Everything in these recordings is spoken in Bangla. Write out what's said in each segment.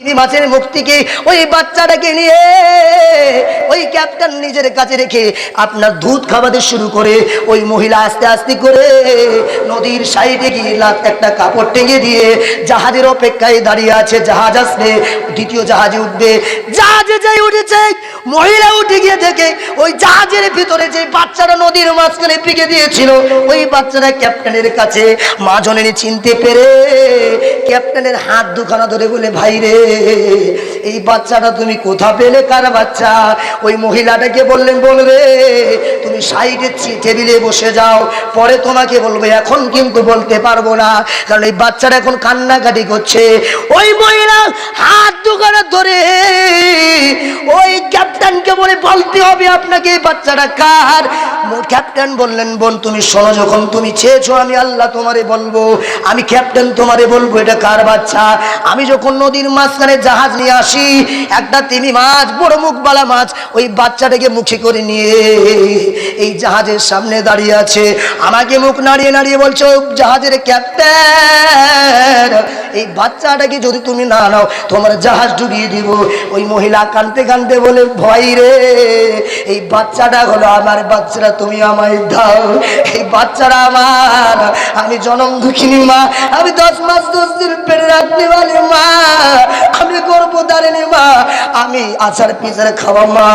তিনি মাছের মুক্তিকে, ওই বাচ্চাটাকে নিয়ে, ওই ক্যাপ্টেন নিজের কাছে রেখে আপনার দুধ খাওয়াতে শুরু করে, ওই মহিলা আস্তে আস্তে করে নদীর সাইডে গিয়ে লাত একটা কাপড় টেঙে দিয়ে জাহাজের অপেক্ষায় দাঁড়িয়ে আছে, জাহাজ আসবে, দ্বিতীয় জাহাজে উঠবে। জাহাজে যাই উঠেছে, মহিলা উঠে গিয়ে দেখে, ওই জাহাজের ভিতরে যে বাচ্চাটা নদীর মাঝখানে পিকে দিয়েছিল। ওই বাচ্চাটা ক্যাপ্টেনের কাছে মা জনেনি চিনতে পেরে, ক্যাপ্টেনের হাত দুখানা ধরে বলে, ভাই রে, এই বাচ্চাটা তুমি কোথা পেলে? কার বাচ্চা? ওই মহিলাটাকে বললেন বলবে তুমি সাইডে টেবিলে বসে যাও। পরে তোমাকে বলবে, এখন কিন্তু বলতে পারব না, কারণ এই বাচ্চাটা এখন কান্নাকাটি করছে। ওই মহিলা হাত দুখানা ধরে ওই ক্যাপ্টেনকে বলে, বলতে হবে আপনাকে, এই বাচ্চাটা কার? ক্যাপ্টেন বললেন, বোন, তুমি শোনো, যখন তুমি চেয়েছো, আমি আল্লাহ তোমারে বলব। আমি ক্যাপ্টেন তোমারে বলব, এটা কার বাচ্চা? আমি যখন নদীর মাঝখানে জাহাজ নিয়ে আসি, একটা তিমি মাছ, বড় মুখবালা মাছ, ওই বাচ্চাটাকে মুখে করে নিয়ে এই জাহাজের সামনে দাঁড়িয়ে আছে। আমাকে মুখ নাড়িয়ে নাড়িয়ে বলছো জাহাজের ক্যাপ্টেন, এই বাচ্চাটাকে যদি তুমি না নাও, তোমার জাহাজ ডুবিয়ে দিব। ওই মহিলা কানতে কানতে বলে, ভয় রে, এই বাচ্চাটা হলো আমার বাচ্চাটা তুমি আমায় দাও। এই বাচ্চারা আমার আমি জনম দুঃখিনী মা। আমি দশ মাস দশ দিন পেটে রাখতে পারি মা। আমি গর্ব দাঁড়িনি মা। আমি আচার পিচার খাওয়া মা।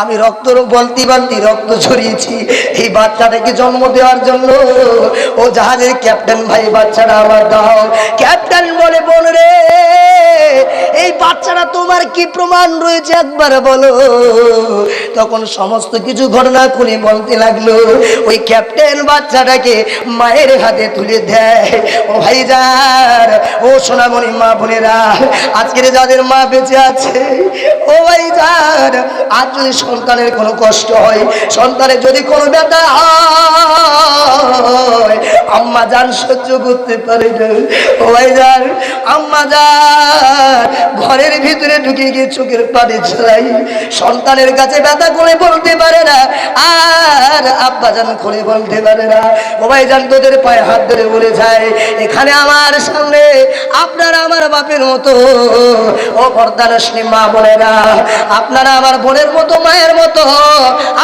আমি রক্ত বলতি বালতি রক্ত ছড়িয়েছি এই বাচ্চাটাকে জন্ম দেওয়ার জন্য। ও জাহাজের ক্যাপ্টেন ভাই বাচ্চাটা আমার দাও ক্যাপ্টেন বলে, বোন রে, এই বাচ্চাটা তোমার কি প্রমাণ রয়েছে একবার বলো। তখন সমস্ত কিছু ঘটনা খুলে বলতে লাগল। ওই ক্যাপ্টেন বাচ্চাটাকে মায়ের হাতে তুলে দেয়। ও ভাইজান, ও সোনামণি মা বোনেরা, আজকের যাদের মা বেঁচে আছে, ও ভাইজান, আজ যদি সন্তানের কোনো কষ্ট হয়, সন্তানের যদি কোনো ব্যথা হয়, আম্মা জান সহ্য করতে পারে না। ও ভাইজান, আম্মা জান ঘরের ভিতরে ঢুকে গিয়ে চোখের পানি ছড়াই, সন্তানের কাছে ব্যথা করে বলতে পারে না, আর আব্বা জান করে বলতে পারে না। ও ভাই যান তোদের পায়ে হাত ধরে বলে যায়, এখানে আমার সামনে আপনারা আমার বাপের মতো। ও পর্দারশ্রী মা বোনেরা, আপনারা আমার বোনের মতো, মায়ের মতো।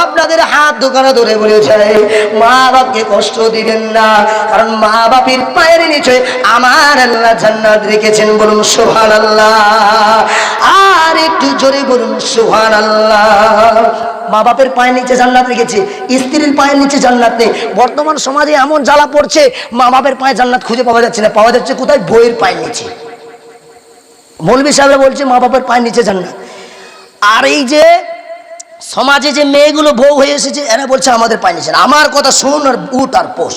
আপনাদের হাত দোকানে ধরে বলে যায়, মা বাপকে কষ্ট দিবেন না, কারণ মা বাপের পায়ের নিচে আমার আল্লাহ জান্নাত রেখেছেন বলুন সোহান আল্লাহ আর একটু জোরে বলুন সোহান আল্লাহ মা বাপের পায়ের নিচে জান্নাত রেখেছে, স্ত্রীর পায়ের নিচে জান্নাত নেই। বর্তমান সমাজে এমন জ্বালা পড়ছে মা বাপের পায়ে জান্নাত খুঁজে পাওয়া যাচ্ছে না, পাওয়া যাচ্ছে কোথায়? বইয়ের পায়ের নিচে। মৌলবী সাহেবরা বলছে মা বাপের পায়ের নিচে জান্নাত। আর এই যে সমাজে যে মেয়েগুলো বউ হয়ে এসেছে, এরা বলছে, আমাদের পায়ের নিচে না। আমার কথা শোন আর উঠ আর পোষ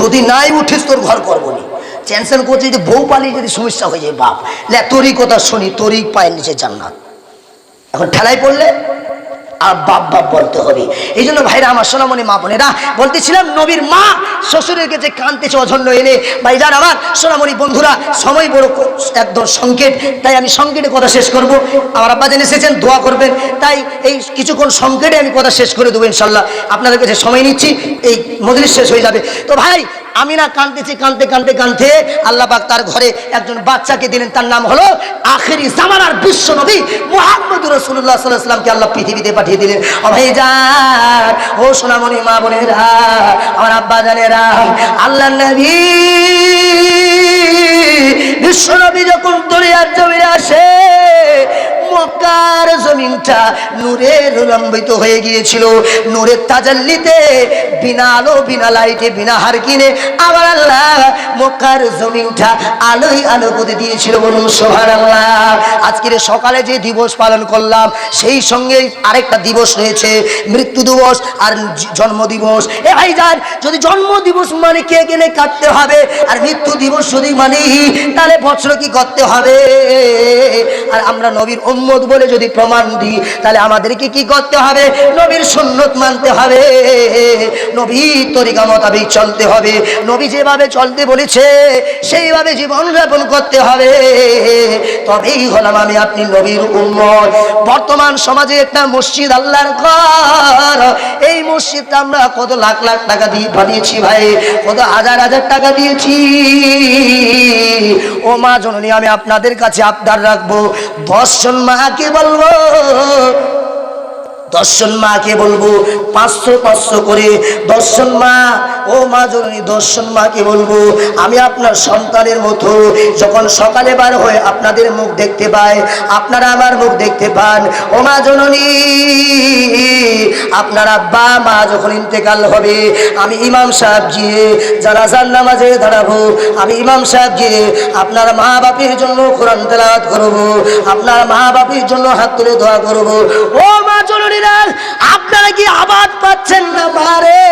যদি নাই উঠিস, তোর ঘর করব নি। টেনশন করছে যদি বউ পালিয়ে যদি সমস্যা হয়ে যায়, বাপ। লে, তোরই কথা শুনি, তোরই পায়ের নিচে জান্নাত। এখন ঠেলায় পড়লে আর বাপ বাপ বলতে হবে। এই জন্য ভাইরা, আমার সোনামণি মা বোনেরা, বলতেছিলাম, নবীর মা শ্বশুরের কাছে কানতেছে অঝন্য এনে ভাইজান, আমার সোনামণি বন্ধুরা, সময় বড় একদম সংকেত, তাই আমি সংকেটে কথা শেষ করব। আমার আব্বা জেনে এসেছেন, দোয়া করবেন। তাই এই কিছুক্ষণ সংকেটে আমি কথা শেষ করে দেবো ইনশাল্লাহ। আপনাদের কাছে সময় নিচ্ছি, এই মজলিস শেষ হয়ে যাবে। তো ভাই আমি না কানতেছি কানতে কানতে কানতে আল্লাহ পাক তার ঘরে একজন বাচ্চাকে দিলেন। তার নাম হলো আখেরি জামানার বিশ্ব নবী মোহাম্মদ রসুল্লাহ সাল্লাহামকে আল্লাহ পৃথিবীতে পাঠিয়ে দিলেন। ও ভাই যান ও সোনামণি, মা বোনেরা, আমার আব্বা জানেরা আল্লাহ নবী বিশ্ব নবী যখন দরিয়ার জমিনে আসে মক্কার জমিনটা নূরে রুলম্বিত হয়ে গিয়েছিল। নূরের তাজাল্লিতে বিনা আলো, বিনা লাইটে, বিনা হার কিনে আবার আল্লাহ মক্কার জমিনটা আলোই আলো করে দিয়েছিল বলুন সোহার আল্লাহ আজকের সকালে যে দিবস পালন করলাম, সেই সঙ্গে আরেকটা দিবস রয়েছে, মৃত্যু দিবস আর জন্ম দিবস। এ ভাই যান, যদি জন্ম দিবস মানে কে কেনে কাটতে হবে? আর মৃত্যু দিবস যদি মানি তাহলে বছর কি করতে হবে? আর আমরা নবীর উম্মত বলে যদি প্রমাণ দিই, তাহলে আমাদেরকে কি করতে হবে? নবীর সুন্নত মানতে হবে। নবীর তরিকা মোতাবেক চলতে হবে। নবী যেভাবে চলতে বলেছে, সেইভাবে জীবন যাপন করতে হবে। তবেই হলাম আমি আপনি নবীর উম্মত। বর্তমান সমাজে একটা মসজিদ আল্লাহর ঘর। এই মসজিদটা আমরা কত লাখ লাখ টাকা দিয়ে বানিয়েছি ভাই, কত হাজার হাজার টাকা দিয়েছি। ও মা জননী, আমি আপনাদের কাছে আবদার রাখব। দশজন মাকে বলব দর্শন মাকে বলব, পাঁচশো পাঁচশো করে দর্শন মা, ও মা জননী, দর্শন মাকে বলব, আমি আপনার সন্তানের মতো যখন সকালে বার হয়ে আপনাদের মুখ দেখতে পাই, আপনারা আমার মুখ দেখতে পান। ও মা জননী, আপনার আব্বা, মা যখন ইন্তেকাল হবে, আমি ইমাম সাহেব গিয়ে যারা যার নামাজে দাঁড়াবো, আমি ইমাম সাহেব গিয়ে আপনার মা বাপের জন্য কোরআন তেলাওয়াত করব, আপনার মা বাপের জন্য হাত তুলে দোয়া করব। ও মা আপনারা কি আবাদ পাচ্ছেন না মারে